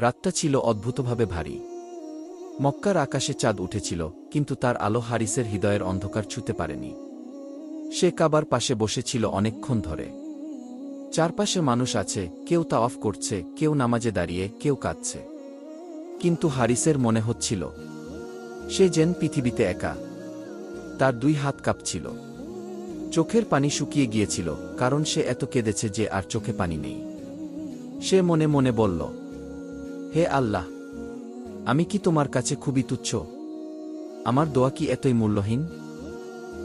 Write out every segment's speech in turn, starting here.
রাতটা ছিল অদ্ভুতভাবে ভারী। মক্কার আকাশে চাঁদ উঠেছিল, কিন্তু তার আলো হারিসের হৃদয়ের অন্ধকার ছুতে পারেনি। সে কাবার পাশে বসেছিল অনেকক্ষণ ধরে। চারপাশে মানুষ আছে, কেউ তা অফ করছে, কেউ নামাজে দাঁড়িয়ে, কেউ কাঁদছে। কিন্তু হারিসের মনে হচ্ছিল, সে যেন পৃথিবীতে একা। তার দুই হাত কাঁপছিল। চোখের পানি শুকিয়ে গিয়েছিল, কারণ সে এত কেঁদেছে যে আর চোখে পানি নেই। সে মনে মনে বলল হে আল্লাহ, আমি কি তোমার কাছে খুবই তুচ্ছ? আমার দোয়া কি এতই মূল্যহীন?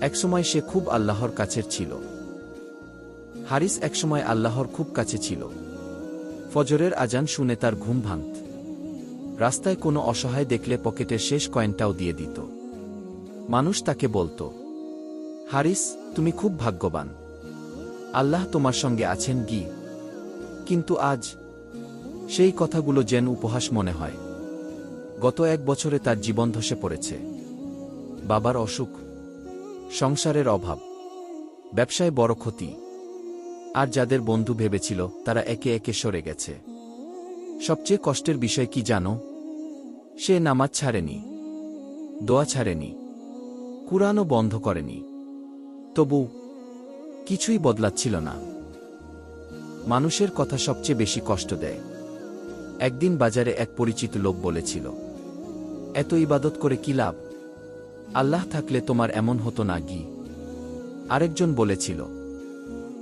একসময় সে খুব আল্লাহর কাছের ছিল। হারিস একসময় আল্লাহর খুব কাছে ছিল। ফজরের আজান শুনে তার ঘুম ভাঙত। রাস্তায় কোনো অসহায় দেখলে পকেটের শেষ কয়েনটাও দিয়ে দিত। মানুষ তাকে বলতো, হারিস, তুমি খুব ভাগ্যবান। আল্লাহ তোমার সঙ্গে আছেন গি কিন্তু আজ সেই কথাগুলো যেন উপহাস মনে হয়। গত এক বছরে তার জীবন ধসে পড়েছে। বাবার অসুখ, সংসারের অভাব, ব্যবসায় বড় ক্ষতি, আর যাদের বন্ধু ভেবেছিল তারা একে একে সরে গেছে। সবচেয়ে কষ্টের বিষয় কি জানো? সে নামাজ ছাড়েনি, দোয়া ছাড়েনি, কুরআনও বন্ধ করেনি। তবু কিছুই বদলাচ্ছিল না। মানুষের কথা সবচেয়ে বেশি কষ্ট দেয়। একদিন বাজারে এক পরিচিত লোক বলেছিল, এত ইবাদত করে কি লাভ? আল্লাহ থাকলে তোমার এমন হতো না গি আরেকজন বলেছিল,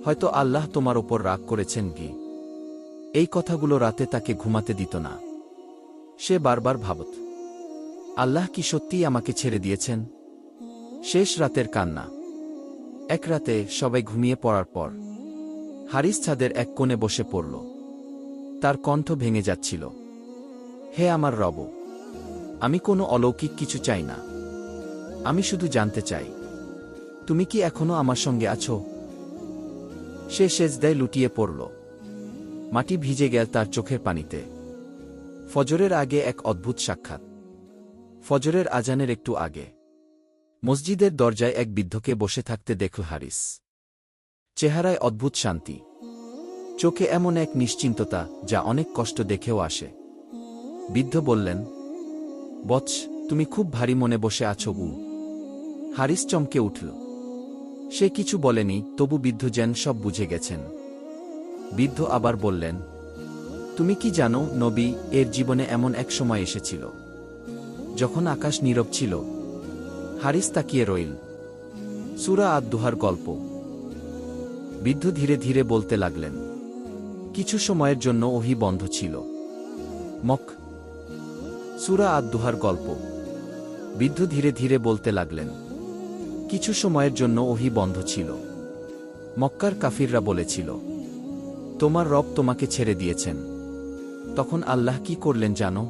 হয়তো আল্লাহ তোমার ওপর রাগ করেছেন গি এই কথাগুলো রাতে তাকে ঘুমাতে দিত না। সে বারবার ভাবত, আল্লাহ কি সত্যিই আমাকে ছেড়ে দিয়েছেন? শেষ রাতের কান্না। এক রাতে সবাই ঘুমিয়ে পড়ার পর হারিস ছাদের এক কোণে বসে পড়ল। তার কণ্ঠ ভেঙে যাচ্ছিল। হে আমার রব, আমি কোনো অলৌকিক কিছু চাই না। আমি শুধু জানতে চাই, তুমি কি এখনও আমার সঙ্গে আছো? সে সেজদায় লুটিয়ে পড়ল। মাটি ভিজে গেল তার চোখের পানিতে। ফজরের আগে এক অদ্ভুত সাক্ষাৎ। ফজরের আজানের একটু আগে। মসজিদের দরজায় এক বৃদ্ধকে বসে থাকতে দেখল হারিস। চেহারায় অদ্ভুত শান্তি। চোখে এমন এক নিশ্চিন্ততা যা অনেক কষ্ট দেখেও আসে। বৃদ্ধ বললেন, বৎস, তুমি খুব ভারী মনে বসে আছো উ হারিস চমকে উঠল। সে কিছু বলেনি, তবু বৃদ্ধ যেন সব বুঝে গেছেন। বৃদ্ধ আবার বললেন, তুমি কি জানো, নবী, এর জীবনে এমন এক সময় এসেছিল। যখন আকাশ নীরব ছিল, হারিস তাকিয়ে রইল। সুরা আদ দুহার গল্প। বৃদ্ধ ধীরে ধীরে বলতে লাগলেন কিছু সময়ের জন্য ওহি বন্ধ ছিল। মক সুরা আদ দুহার গল্প। বৃদ্ধ ধীরে ধীরে বলতে লাগলেন, কিছু সময়ের জন্য ওহি বন্ধ ছিল। মক্কার কাফিররা বলেছিল, তোমার রব তোমাকে ছেড়ে দিয়েছেন। তখন আল্লাহ কি করলেন জানো?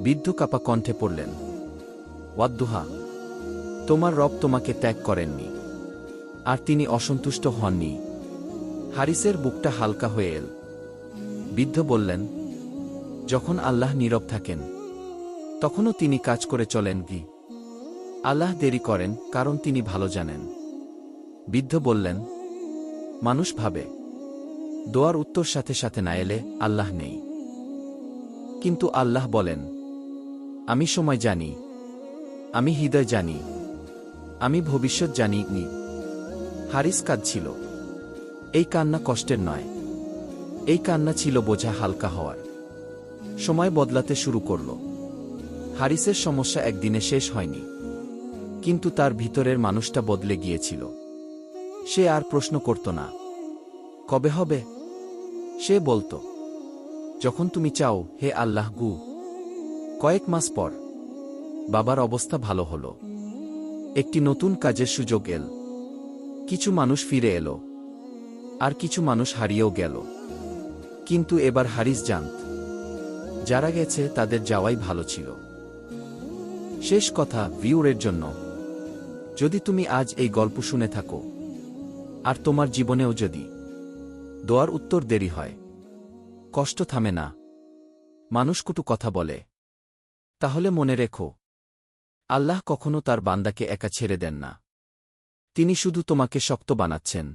বৃদ্ধ কাপা কণ্ঠে পড়লেন, ওয়াদ্দুহা, তোমার রব তোমাকে ত্যাগ করেননি, আর তিনি অসন্তুষ্ট হননি। হারিসের বুকটা হালকা হয়ে এল। বৃদ্ধ বললেন, যখন আল্লাহ নীরব থাকেন, তখনও তিনি কাজ করে চলেন গি আল্লাহ দেরি করেন, কারণ তিনি ভালো জানেন। বৃদ্ধ বললেন, মানুষ ভাবে, দোয়ার উত্তর সাথে সাথে না এলে আল্লাহ নেই। কিন্তু আল্লাহ বলেন, আমি সময় জানি, আমি হৃদয় জানি, আমি ভবিষ্যৎ জানি নি। হারিস কাঁদছিল। এই কান্না কষ্টের নয়। এই কান্না ছিল বোঝা হালকা হওয়ার। সময় বদলাতে শুরু করল। হারিসের সমস্যা একদিনে শেষ হয়নি। কিন্তু তার ভিতরের মানুষটা বদলে গিয়েছিল। সে আর প্রশ্ন করত না। কবে হবে? সে বলতো, যখন তুমি চাও, হে আল্লাহ গু। কয়েক মাস পর, বাবার অবস্থা ভালো হল। একটি নতুন কাজের সুযোগ এল। কিছু মানুষ ফিরে এলো। আর কিছু মানুষ হারিয়েও গেল। কিন্তু এবার হারিস জানত যারা গেছে তাদের যাওয়াই ভালো ছিল। শেষ কথা ভিউরের জন্য। যদি তুমি আজ এই গল্প শুনে থাকো, আর তোমার জীবনেও যদি দোয়ার উত্তর দেরি হয়, কষ্ট থামে না। মানুষ কুটু কথা বলে। তাহলে মনে রেখো, আল্লাহ কখনো তার বান্দাকে একা ছেড়ে দেন না। তিনি শুধু তোমাকে শক্ত বানাচ্ছেন।